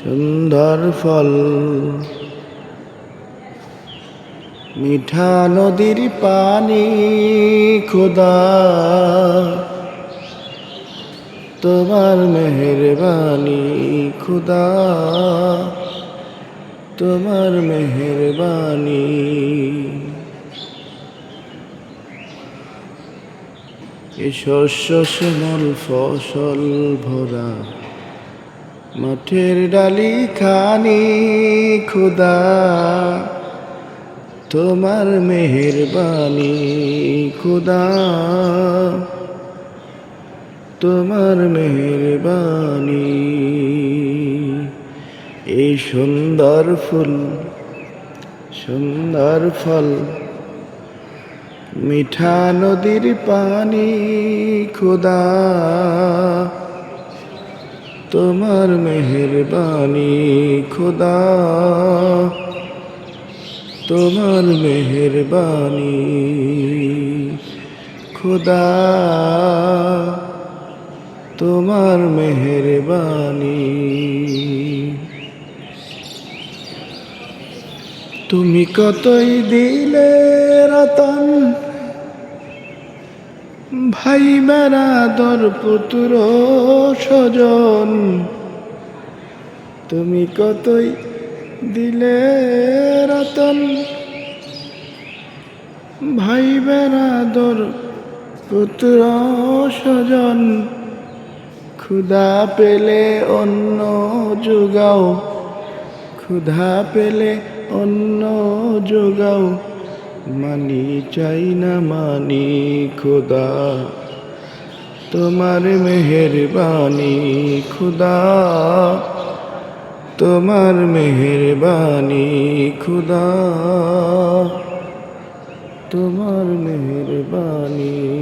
সুন্দর ফল। মিঠা নদীর পানি খুদা তোমার মেহেরবানি খুদা তোমার মেহেরবানি। এ শস্য, শ্যামল ফসল ভরা। মাঠের ডালি খানি খুদা। তোমার মেহেরবানি, খুদা। তোমার মেহেরবানি। এই সুন্দর ফুল, সুন্দর ফল, মিঠা নদীর পানি, খুদা। তোমার মেহেরবানি, খুদা। তোমার মেহেরবানি, খুদা। তোমার মেহেরবানি। তুমি কতই দিলে রতন, ভাই বেড়াদর পুত্র স্বজন, তুমি কতই দিলে রতন? ভাই বেড়াদর পুত্র স্বজন, ক্ষুধা পেলে অন্য যোগাও। ক্ষুধা পেলে অন্য যোগাও। মানি চাই না মানি খুদা তোমার মেহেরবানি, খুদা। তোমার মেহেরবানি, খুদা। তোমার মেহেরবানি।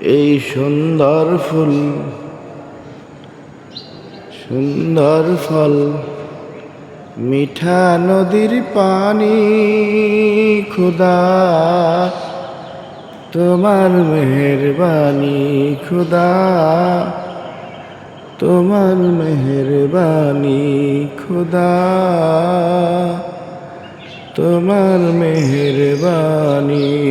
এই সুন্দর ফুল, সুন্দর ফল, মিঠা নদীর পানি, খুদা। তোমার মেহরবানি খুদা। তোমার মেহরবানি খুদা। তোমার মেহেরবানি